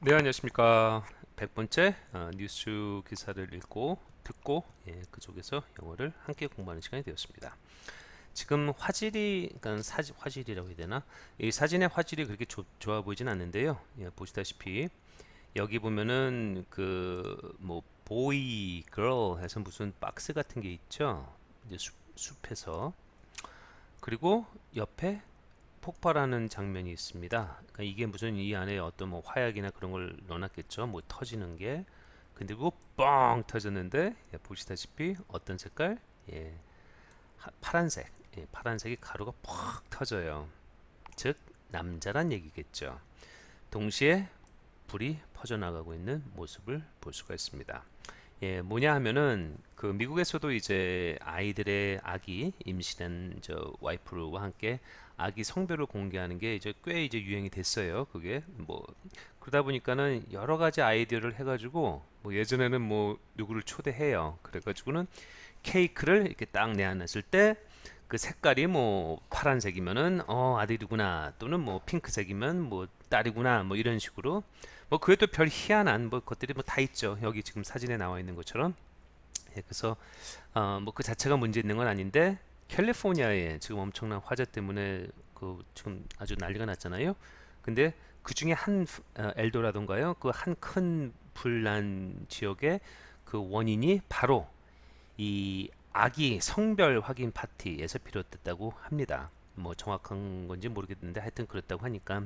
네, 안녕하십니까. 100번째 어, 뉴스 기사를 읽고 듣고 예, 그쪽에서 영어를 함께 공부하는 시간이 되었습니다. 지금 화질이 그러니까 사진 화질이라고 해야 되나? 이 사진의 화질이 그렇게 조- 좋아 보이진 않는데요. 예, 보시다시피 여기 보면은 그 뭐 보이, girl 해서 무슨 박스 같은 게 있죠. 이제 숲, 숲에서 그리고 옆에 폭발하는 장면이 있습니다. 그러니까 이게 무슨 이 안에 어떤 뭐 화약이나 그런 걸 넣어놨겠죠. 뭐 터지는 게. 근데 그거 뻥 터졌는데 예, 보시다시피 어떤 색깔? 예, 하- 파란색. 예, 파란색이 가루가 퍽 터져요. 즉 남자란 얘기겠죠. 동시에 불이 퍼져나가고 있는 모습을 볼 수가 있습니다. 예, 뭐냐 하면은 그 미국에서도 이제 아이들의 아기 임신한 저 와이프와 함께 아기 성별을 공개하는 게 이제 꽤 이제 유행이 됐어요. 그게 뭐 그러다 보니까는 여러 가지 아이디어를 해가지고 뭐 예전에는 뭐 누구를 초대해요. 그래가지고는 케이크를 이렇게 딱 내놨을 때 그 색깔이 뭐 파란색이면은 어 아들이구나 또는 뭐 핑크색이면 뭐 딸이구나 뭐 이런 식으로 뭐 그게 또별 희한한 뭐 것들이 뭐 다 있죠. 여기 지금 사진에 나와 있는 것처럼 예, 그래서 어, 뭐 그 자체가 문제 있는 건 아닌데 캘리포니아에 지금 엄청난 화재 때문에 그 지금 아주 난리가 났잖아요. 근데 그 중에 한 어, 엘도라던가요? 그 한 큰 불난 지역의 그 원인이 바로 이 아기 성별 확인 파티에서 비롯됐다고 합니다. 뭐 정확한 건지 모르겠는데 하여튼 그렇다고 하니까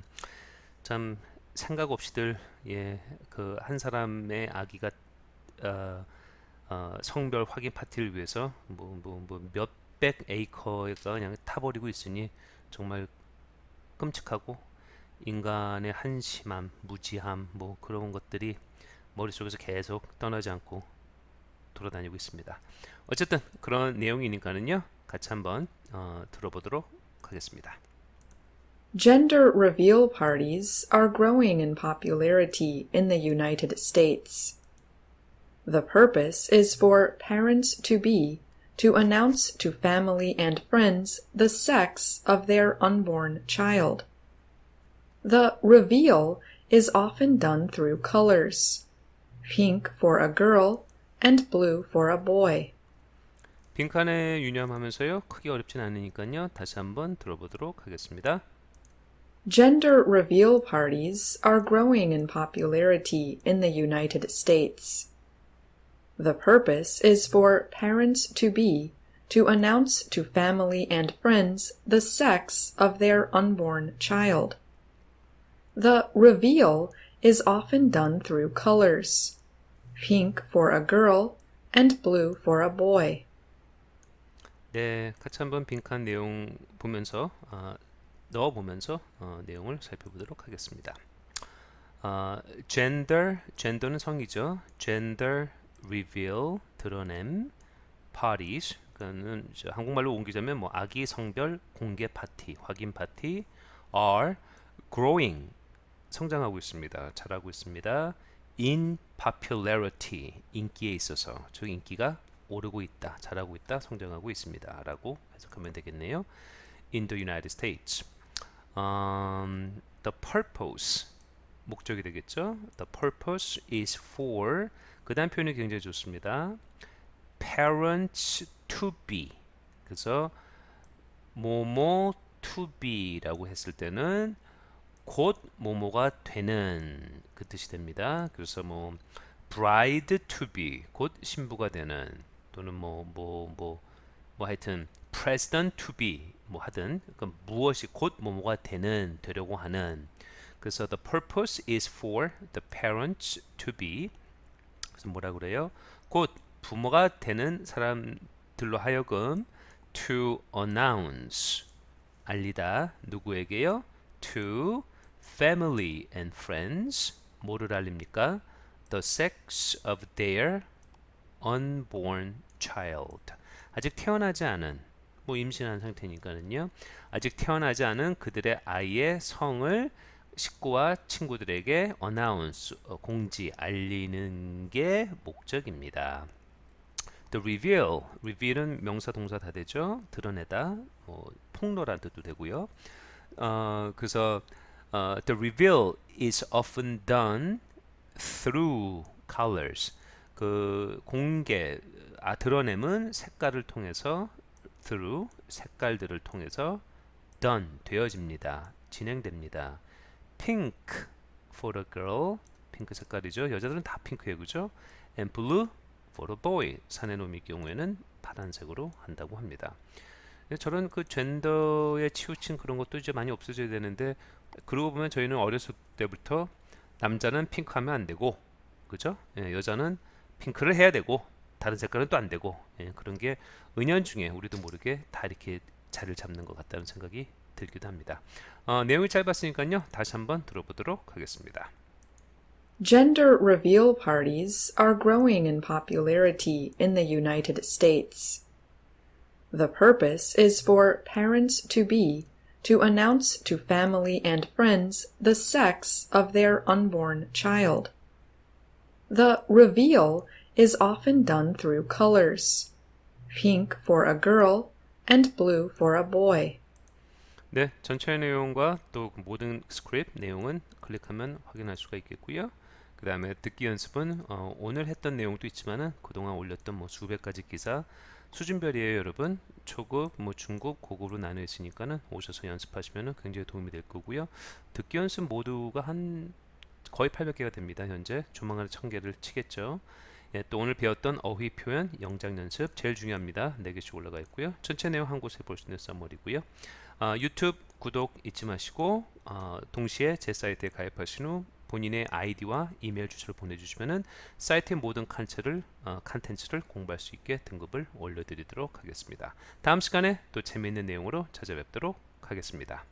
참 생각 없이들 예, 그 한 사람의 아기가 어, 어, 성별 확인 파티를 위해서 뭐 뭐 뭐 몇백 에이커가 그냥 타버리고 있으니 정말 끔찍하고 인간의 한심함, 무지함 뭐 그런 것들이 머릿속에서 계속 떠나지 않고 돌아다니고 있습니다. 어쨌든 그런 내용이니까는요. 같이 한번 어, 들어보도록 하겠습니다. Gender reveal parties are growing in popularity in the United States. The purpose is for parents to be to announce to family and friends the sex of their unborn child. The reveal is often done through colors pink for a girl and blue for a boy. 빈칸에 유념하면서요. 크게 어렵진 않으니까요. 다시 한번 들어보도록 하겠습니다. Gender reveal parties are growing in popularity in the United States. The purpose is for parents to be to announce to family and friends the sex of their unborn child. The reveal is often done through colors Pink for a girl and blue for a boy. 네, 같이 한번 빈칸 내용 보면서 어, 넣어 보면서 어, 내용을 살펴보도록 하겠습니다. 어, gender, gender는 성이죠. gender reveal 드러냄 parties 그는 한국말로 옮기자면 뭐 아기 성별 공개 파티, 확인 파티 are growing 성장하고 있습니다. 잘하고 있습니다. In popularity 인기에 있어서 즉 인기가 오르고 있다, 잘하고 있다, 성장하고 있습니다 라고 해석하면 되겠네요. In the United States, um, the purpose 목적이 되겠죠. The purpose is for 그 다음 표현이 굉장히 좋습니다. Parents to be 그래서 뭐뭐 to be라고 했을 때는 곧 뭐뭐가 되는 그 뜻이 됩니다. 그래서 뭐 bride to be 곧 신부가 되는 또는 뭐 뭐 뭐 뭐 하여튼 president to be 뭐 하든 그 무엇이 곧 뭐뭐가 되는 되려고 하는 그래서 the purpose is for the parents to be 그래서 뭐라 그래요? 곧 부모가 되는 사람들로 하여금 to announce 알리다 누구에게요? to family and friends 뭐를 알립니까? the sex of their unborn child 아직 태어나지 않은 뭐 임신한 상태니까는요 아직 태어나지 않은 그들의 아이의 성을 식구와 친구들에게 announce 어, 공지 알리는 게 목적입니다. The reveal, reveal은 명사 동사 다 되죠. 드러내다, 뭐 폭로란 뜻도 되고요. 어, 그래서 어, the reveal is often done through colors. 그 공개, 아, 드러냄은 색깔을 통해서 through 색깔들을 통해서 done 되어집니다. 진행됩니다. pink for a girl 핑크 색깔이죠. 여자들은 다 핑크예요, 그죠? and blue for a boy 사내놈의 경우에는 파란색으로 한다고 합니다. 저런 그 젠더에 치우친 그런 것도 이제 많이 없어져야 되는데 그러고 보면 저희는 어렸을 때부터 남자는 핑크 하면 안 되고 그죠? 예, 여자는 핑크를 해야 되고 다른 색깔은 또 안 되고 예, 그런 게 은연중에 우리도 모르게 다 이렇게 자리를 잡는 것 같다는 생각이 들기도 합니다. 어, 내용이 짧았으니까요 다시 한번 들어보도록 하겠습니다. Gender reveal parties are growing in popularity in the United States. The purpose is for parents to be to announce to family and friends the sex of their unborn child. The reveal is often done through colors pink for a girl and blue for a boy. 네, 전체 내용과 또그 모든 스크립트 내용은 클릭하면 확인할 수가 있겠고요. 그 다음에 듣기 연습은 어, 오늘 했던 내용도 있지만은 그동안 올렸던 뭐 수백 가지 기사 수준별이에요, 여러분. 초급, 뭐 중급, 고급으로 나눠 있으니까는 오셔서 연습하시면은 굉장히 도움이 될 거고요. 듣기 연습 모두가 한 거의 800개가 됩니다. 현재 조만간 1000개를 치겠죠. 예, 또 오늘 배웠던 어휘 표현, 영작 연습 제일 중요합니다. 4개씩 올라가 있고요. 전체 내용 한 곳에 볼 수 있는 써머리고요. 아, 유튜브 구독 잊지 마시고 아, 동시에 제 사이트에 가입하신 후 본인의 아이디와 이메일 주소를 보내주시면은 사이트의 모든 칸체를 어, 컨텐츠를 공부할 수 있게 등급을 올려드리도록 하겠습니다. 다음 시간에 또 재미있는 내용으로 찾아뵙도록 하겠습니다.